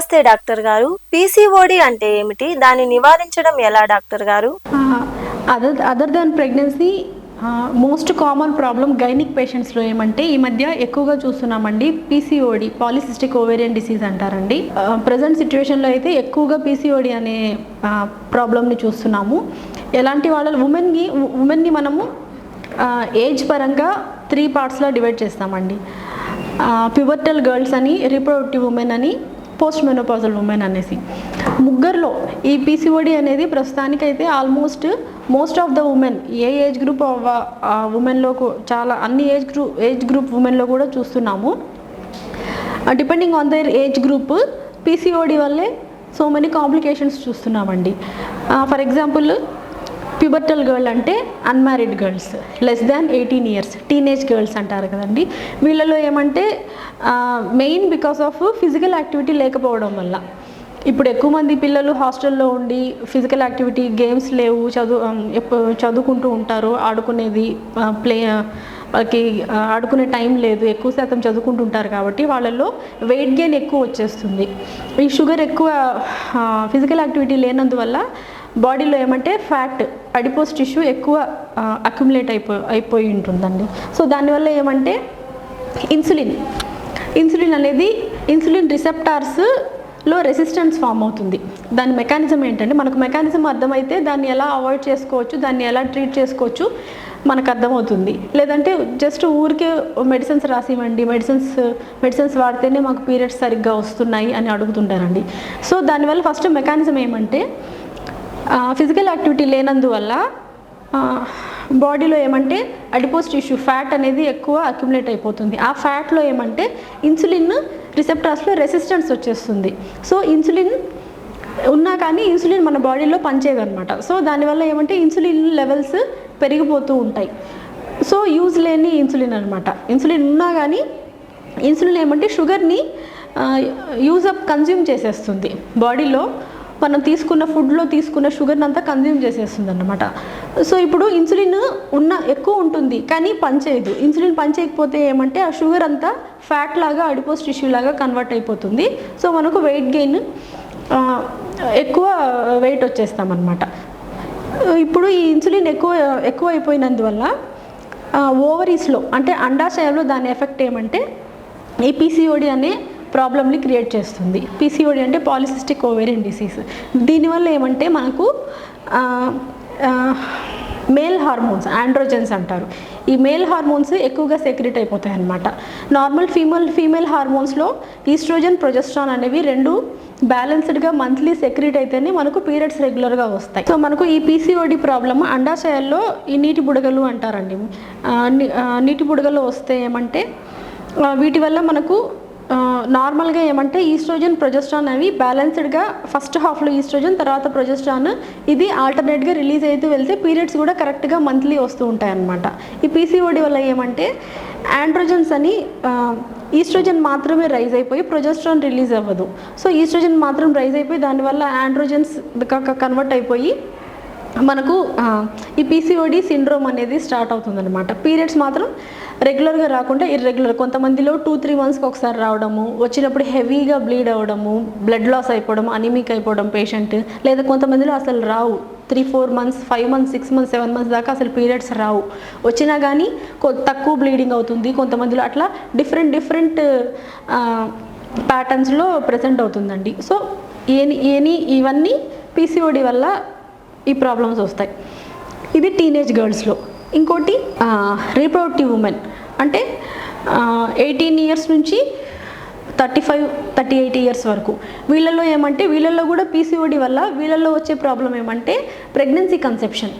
నమస్తే డాక్టర్ గారు. పీసీఓడి అంటే ఏమిటి? దాన్ని నివారించడం ఎలా డాక్టర్ గారు? Other other than pregnancy most common problem gynaec పేషెంట్స్లో ఏమంటే ఈ మధ్య ఎక్కువగా చూస్తున్నామండి పీసీఓడి పాలిసిస్టిక్ ఓవేరియన్ డిసీజ్ అంటారండి. ప్రజెంట్ సిచ్యువేషన్లో అయితే ఎక్కువగా పీసీఓడి అనే ప్రాబ్లమ్ని చూస్తున్నాము. ఎలాంటి వాళ్ళ ఉమెన్కి ఉమెన్ని మనము ఏజ్ పరంగా త్రీ పార్ట్స్లో డివైడ్ చేస్తామండి. పివర్టల్ గర్ల్స్ అని రీప్రొడక్టివ్ ఉమెన్ అని పోస్ట్ మెనోపాజల్ ఉమెన్ అనేసి. ముగ్గురులో ఈ పీసీఓడి అనేది ప్రస్తుతానికైతే almost most of the women a age group ఉమెన్లో చాలా అన్ని ఏజ్ గ్రూప్ ఏజ్ గ్రూప్ ఉమెన్లో కూడా చూస్తున్నాము. Depending on their age group PCOD వల్లే సో మెనీ కాంప్లికేషన్స్ చూస్తున్నామండి. ఫర్ ఎగ్జాంపుల్ ప్యూబర్టల్ గర్ల్ అంటే unmarried girls less than eighteen years teenage girls అంటారు కదండి. వీళ్ళలో ఏమంటే main because of physical activity లేకపోవడం వల్ల. ఇప్పుడు ఎక్కువ మంది పిల్లలు హాస్టల్లో ఉండి ఫిజికల్ యాక్టివిటీ గేమ్స్ లేవు చదువు చదువుకుంటూ ఉంటారు ఆడుకునేది ప్లే వాళ్ళకి ఆడుకునే టైం లేదు ఎక్కువ శాతం చదువుకుంటుంటారు కాబట్టి వాళ్ళల్లో వెయిట్ గెయిన్ ఎక్కువ వచ్చేస్తుంది. ఈ షుగర్ ఎక్కువ ఫిజికల్ యాక్టివిటీ లేనందువల్ల బాడీలో ఏమంటే ఫ్యాట్ అడిపోస్ టిష్యూ ఎక్కువ అక్యుములేట్ అయిపో అయిపోయి ఉంటుందండి. సో దానివల్ల ఏమంటే ఇన్సులిన్. ఇన్సులిన్ అనేది ఇన్సులిన్ రిసెప్టార్స్లో రెసిస్టెన్స్ ఫామ్ అవుతుంది. దాని మెకానిజం ఏంటంటే మనకు మెకానిజం అర్థమైతే దాన్ని ఎలా అవాయిడ్ చేసుకోవచ్చు దాన్ని ఎలా ట్రీట్ చేసుకోవచ్చు మనకు అర్థమవుతుంది. లేదంటే జస్ట్ ఊరికే మెడిసిన్స్ రాసివ్వండి మెడిసిన్స్ మెడిసిన్స్ వాడితేనే మాకు పీరియడ్స్ సరిగ్గా వస్తున్నాయి అని అడుగుతుంటారండి. సో దానివల్ల ఫస్ట్ మెకానిజం ఏమంటే ఫిజికల్ యాక్టివిటీ లేనందువల్ల బాడీలో ఏమంటే అడిపోస్ టిష్యూ ఫ్యాట్ అనేది ఎక్కువ అక్యుములేట్ అయిపోతుంది. ఆ ఫ్యాట్లో ఏమంటే ఇన్సులిన్ రిసెప్టార్స్లో రెసిస్టెన్స్ వచ్చేస్తుంది. సో ఇన్సులిన్ ఉన్నా కానీ ఇన్సులిన్ మన బాడీలో పనిచేయదనమాట సో దానివల్ల ఏమంటే ఇన్సులిన్ లెవెల్స్ పెరిగిపోతూ ఉంటాయి. సో యూజ్ లేని ఇన్సులిన్ అనమాట ఇన్సులిన్ ఉన్నా కానీ ఇన్సులిన్ ఏమంటే షుగర్ని యూజ్ అప్ కన్జ్యూమ్ చేసేస్తుంది బాడీలో మనం తీసుకున్న ఫుడ్లో తీసుకున్న షుగర్ని అంతా కన్జ్యూమ్ చేసేస్తుంది అనమాట సో ఇప్పుడు ఇన్సులిన్ ఉన్న ఎక్కువ ఉంటుంది కానీ పనిచేయదు. ఇన్సులిన్ పనిచేయకపోతే ఏమంటే ఆ షుగర్ అంతా ఫ్యాట్ లాగా అడిపోస్ టిష్యూ లాగా కన్వర్ట్ అయిపోతుంది. సో మనకు వెయిట్ గెయిన్ ఎక్కువ వెయిట్ వచ్చేస్తామన్నమాట. ఇప్పుడు ఈ ఇన్సులిన్ ఎక్కువ ఎక్కువ అయిపోయినందువల్ల ఓవరీస్లో అంటే అండాశయంలో దాని ఎఫెక్ట్ ఏమంటే ఈ పీసీఓడి అనే ప్రాబ్లమ్ని క్రియేట్ చేస్తుంది. పీసీఓడి అంటే పాలిసిస్టిక్ ఓవేరియన్ డిసీజ్. దీనివల్ల ఏమంటే మనకు మేల్ హార్మోన్స్ ఆండ్రోజెన్స్ అంటారు. ఈ మేల్ హార్మోన్స్ ఎక్కువగా సెక్రెట్ అయిపోతాయి అన్నమాట నార్మల్ ఫీమేల్ ఫీమేల్ హార్మోన్స్లో ఈస్ట్రోజన్ ప్రొజెస్ట్రాన్ అనేవి రెండు బ్యాలెన్స్డ్గా మంత్లీ సెక్రెట్ అయితేనే మనకు పీరియడ్స్ రెగ్యులర్గా వస్తాయి. సో మనకు ఈ పీసీఓడి ప్రాబ్లమ్ అండాశయాల్లో ఈ నీటి బుడగలు అంటారండి. నీటి బుడగలు వస్తే ఏమంటే వీటి వల్ల మనకు నార్మల్గా ఏమంటే ఈస్ట్రోజన్ ప్రొజెస్ట్రాన్ అవి బ్యాలెన్స్డ్గా ఫస్ట్ హాఫ్లో ఈస్ట్రోజన్ తర్వాత ప్రొజెస్ట్రాన్. ఇది ఆల్టర్నేట్గా రిలీజ్ అవుతూ వెళ్తే పీరియడ్స్ కూడా కరెక్ట్గా మంత్లీ వస్తూ ఉంటాయి అన్నమాట ఈ పీసీఓడి వల్ల ఏమంటే ఆండ్రోజన్స్ అని ఈస్ట్రోజన్ మాత్రమే రైజ్ అయిపోయి ప్రొజెస్ట్రాన్ రిలీజ్ అవ్వదు. సో ఈస్ట్రోజన్ మాత్రం రైజ్ అయిపోయి దానివల్ల ఆండ్రోజన్స్ కన్వర్ట్ అయిపోయి మనకు ఈ పీసీఓడి సిండ్రోమ్ అనేది స్టార్ట్ అవుతుందన్నమాట. పీరియడ్స్ మాత్రం రెగ్యులర్గా రాకుండా ఇర్రెగ్యులర్ కొంతమందిలో టూ త్రీ మంత్స్కి ఒకసారి రావడము వచ్చినప్పుడు హెవీగా బ్లీడ్ అవ్వడము బ్లడ్ లాస్ అయిపోవడం అనిమిక్ అయిపోవడం పేషెంట్ లేదా కొంతమందిలో అసలు రావు. Three four months five months six months seven months దాకా అసలు పీరియడ్స్ రావు. వచ్చినా కానీ కొ- తక్కువ బ్లీడింగ్ అవుతుంది. కొంతమందిలో అట్లా డిఫరెంట్ డిఫరెంట్ ప్యాటర్న్స్లో ప్రజెంట్ అవుతుందండి. సో ఏని ఏని ఇవన్నీ పీసీఓడి వల్ల ఈ ప్రాబ్లమ్స్ వస్తాయి. ఇది టీనేజ్ గర్ల్స్లో ఇంకోటి రీప్రొడక్టివ్ ఉమెన్ అంటే ఎయిటీన్ ఇయర్స్ నుంచి thirty five thirty eight years వరకు. వీళ్ళల్లో ఏమంటే వీళ్ళల్లో కూడా పీసీఓడి వల్ల వీళ్ళల్లో వచ్చే ప్రాబ్లం ఏమంటే ప్రెగ్నెన్సీ కన్సెప్షన్